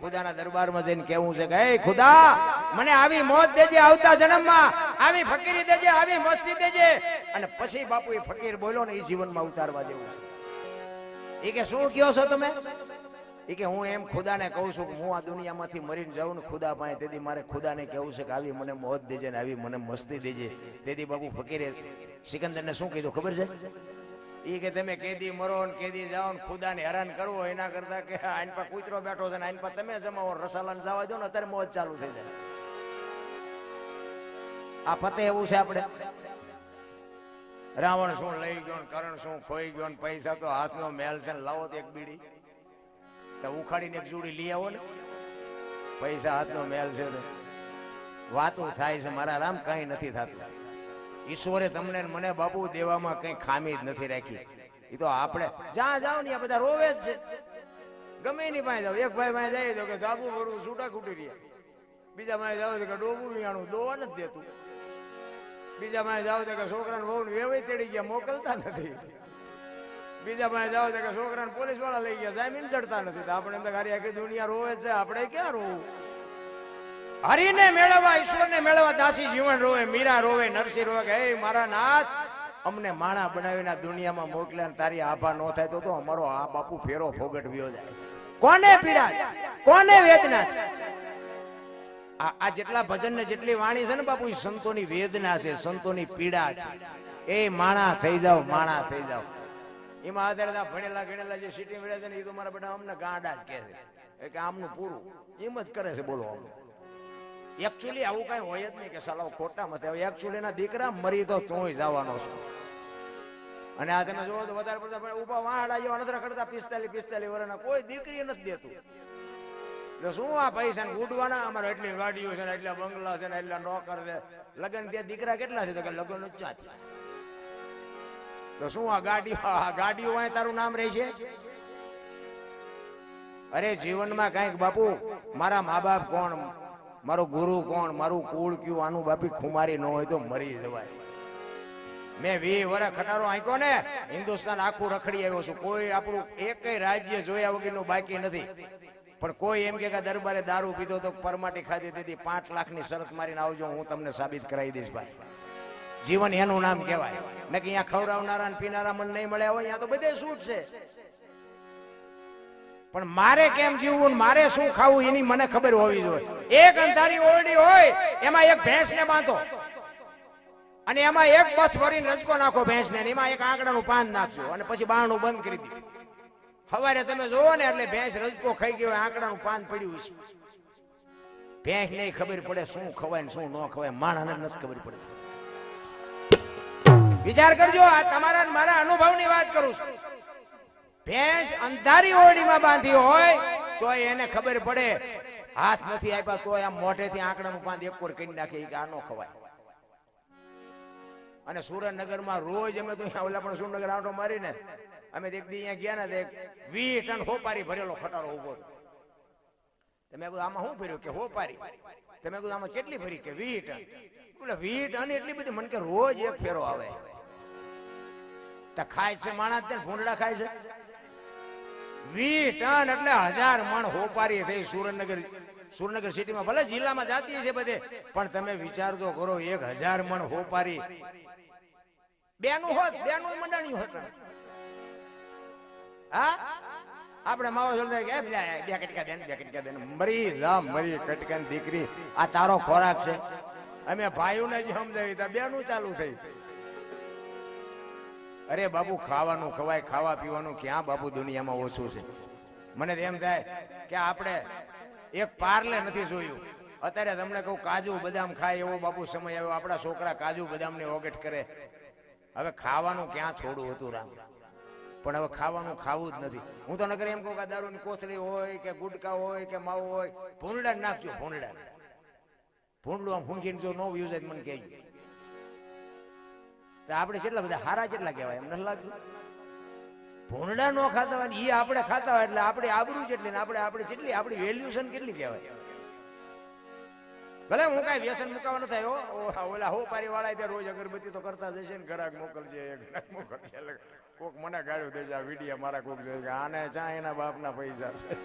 ખુદાના દરબારમાં જઈને કેવું છે કે ખુદા, મને આવી મોત દેજે આવતા જન્મમાં, આવી ફકીરી દેજે, આવી મસ્તી દેજે. અને પછી બાપુ એ ફકીર બોલ્યો ને, એ જીવનમાં ઉતારવા જેવું છે. એ કે, શું કયો છો તમે? એ કે, હું એમ ખુદાને કહું છું કે, હું આ દુનિયામાંથી મરીને જાઉં ને ખુદા પાસે, તેથી મારે ખુદાને કહેવું છે કે, આવી મને મોત દેજે ને આવી મને મસ્તી દેજે. તેથી બાપુ ફકીરે સિકંદરને શું કીધું ખબર છે? એ કે તમે કેદી મરો ને કેદી જાઓ ને ખુદાને હેરાન કરવો એના કરતા કે આઈન પર કૂતરો બેઠો છે ને આઈન પર તમે જમાવો, રસાલાને જવા દો ને અત્યારે મોજ ચાલુ થઈ જાય. આ ફતે એવું છે આપણે. રાવણ શું લઈ ગયો ને કરણ શું ખોઈ ગયો ને પૈસા તો હાથનો મેલ છે લાવો તો એક બીડી. તો ઉખાડીને એક જોડી લઈ આવો ને. પૈસા હાથનો મેલ છે વાતો થાય છે, મારા રામ કઈ નથી થતું. ઈશ્વરે તમને મને બાપુ દેવામાં કઈ ખામી જ નથી રાખી. એ તો આપણે જ્યાં જાવ ને બધા રોવે જ છે. ગમે એની પાસે જાવ એક ભાઈ પાસે જાય તો કે ધાબુ ભરવું છૂટા ખૂટી રહ્યા. બીજા પાસે જાવ તો કે ડોબું વિયાણું દોવા નથી દેતું. બીજા પાસે જાવ તો કે છોકરાને બહુ વેવાઈ તેડી ગયા, મોકલતા નથી. બીજા પાસે જાવ તો કે છોકરાને પોલીસવાળા લઈ ગયા, જામીન ચડતા નથી. તો આપણે તો ગાડી આખી દુનિયા રોવે છે, આપણે ક્યાં રોવું? હરિને મેળવવા, ઈશ્વરને મેળવવા દાસી જીવન રોવે, મીરા રોવે, નરસિંહ રોવે કે મારા નાથ, અમને માણા બનાવીને દુનિયામાં મોકલ્યા ને તારી આભા ન થાય તો તો અમારો આ બાપુ ફેરો ફોગટવ્યો જાય. કોને પીડા કોને વેદના આ જેટલા ભજન ને જેટલી વાણી છે ને બાપુ સંતોની વેદના છે, સંતોની પીડા છે. એ માણા થઈ જાવ માણા થઈ જાવ એમાં આધારે ભણેલા ગણેલા જે સિટી મળે છે ને એ તો મારા બધા અમને ગાંડા જ કહે છે. કે આમનું પૂરું. એમ જ કરે છે બોલો આમ. એકચ્યુઅલી આવું કઈ હોય જ નહીં કે સાલાઓ ખોટા મતે એકચ્યુઅલી ના દીકરા મરી તો તું જવાનો છો. અને આ તમે જોવો તો વધારે પડતા પણ ઊભા વાહડા જેવા નથી કરતા પિસ્તાલીસ પિસ્તાલીસ વર્ષના કોઈ દીકરી નથી દેતું. એટલે શું આ પૈસા ઉડવાના અમારે એટલી ગાડીઓ છે એટલા બંગલા છે એટલા નોકર છે. લગ્ન ત્યાં દીકરા કેટલા છે તો કે લગ્ન જ ચાત તો શું આ ગાડી ગાડીઓ તારું નામ રહે છે? અરે જીવનમાં કંઈક બાપુ, મારા મા બાપ કોણ? મારો ગુરુ કોણ? મારું કુળ કયું? આનું બાપી ખુમારી ન હોય તો મરી જવાય. મેં વી વર્ષ ખટારો આંક્યો ને, હિન્દુસ્તાન આખું રખડી આવ્યો છું. કોઈ આપણું એકય રાજ્ય જોયા વગરનું બાકી નથી. પણ કોઈ એમ કે દરબારે દારૂ પીધો તો પરમાટી ખાધી દીધી. પાંચ લાખની શરત મારીને આવજો, હું તમને સાબિત કરાવી દઈશ ભાઈ. જીવન એનું નામ કહેવાય. ને કે અહીંયા ખવડાવનારા પીનારા મને નહીં મળ્યા હોય, અહીંયા તો બધે છૂટ છે? પણ મારે કેમ જીવવું મારે શું ખાવું એની મને ખબર હોવી જોઈએ. એક અંધારી ઓરડી હોય, એમાં એક ભેંસ ને બાંધો. અને એમાં એક બસ ભરીને રજકો નાખો ભેંસ ને, એમાં એક આંકડાનું પાન નાખજો અને પછી બારણું બંધ કરી દીધું સવારે તમે જોવો ને એટલે ભેંસ રજકો ખાઈ ગયો આંકડાનું પાન પડ્યું છે ભેંસ નહીં ખબર પડે શું ખવાય ને શું ન ખવાય માણસને નથી ખબર પડે. વિચાર કરજો, આ તમારા મારા મારા અનુભવની વાત કરું છું. ભેંસ અંધારી ઓરડીમાં બાંધી હોય તો એને ખબર પડે, હાથ નથી આપ્યા તો આમ મોઢેથી આંકડામાં બાંધી એક કોર નાખે કે આનો ખવાય. અને સુરેન્દ્રનગરમાં રોજ અમે તો ઓલા પણ સુરેન્દ્રનગર આંટો મારીને, અમે એક દી અહીંયા ગયા ને એક વીસ ટન હોપારી ભરેલો ખટારો ઊભો તમે કીધું, આમાં શું ભર્યું? કે હોપારી. તમે કીધું, આમાં કેટલી ભરી? કે વીસ ટન. બોલે વીસ ટન એટલી બધી? મને કે, રોજ એક ફેરો આવે. તો ખાય છે, માણસ ત્યાં ભૂંડડા ખાય છે. વીસ ટન એટલે હજાર મણ હોપારી થઈ સુરેન્દ્રનગર સુરેન્દ્રનગર સિટીમાં ભલે જિલ્લામાં જાતી છે બધે, પણ તમે વિચાર તો કરો, એક હજાર મણ હોપારી બેનું હોત, બેનું મંડાણી હોત. હા? આપણે માવો જોડે કે બે કટકા દેન બે કટકા દેન મરી લા મરી કટકા દીકરી. આ તારો ખોરાક છે. અમે ભાઈઓને જ સમજાવી બેનું ચાલુ થઈ. અરે બાપુ ખાવાનું ખવાય, ખાવા પીવાનું ક્યાં બાપુ દુનિયામાં ઓછું છે? મને એમ થાય કે આપણે એક પાર્લે નથી જોયું. અત્યારે તમને કહું, કાજુ બદામ ખાય એવો બાપુ સમય આવ્યો. આપણા છોકરા કાજુ બદામ ને ઓગટ કરે. હવે ખાવાનું ક્યાં છોડવું હતું રામ? પણ હવે ખાવાનું ખાવું જ નથી. હું તો નગર એમ કહું કે દારૂની કોથળી હોય કે ગુટકા હોય કે માવો હોય ભૂંડડા નાખજો ભૂંડડા ભૂંડલું આમ ફૂંકીને જો નો યુઝ મને કહેજો. આપણે કેટલા બધા હારા કેટલા કહેવાય, એમ નથી લાગતું? ભૂંડા નો ખાતા હોય એ આપણે ખાતા હોય એટલે આપણે આબરૂ જેટલી ને આપણે આપણે જેટલી, આપણી વેલ્યુશન કેટલી કહેવાય? ભલે હું કઈ વ્યસન મુકાવા નથી આવ્યો ઓલા હો પારી વાળા ત્યાં રોજ અગરબત્તી તો કરતા જશે ને ઘરાક મોકલજે ઘરાક મોકલજે. કોક મને ગાળ્યું દેજે, આ વિડીયા મારા કોક જોઈએ આને ચા એના બાપના પૈસા છે.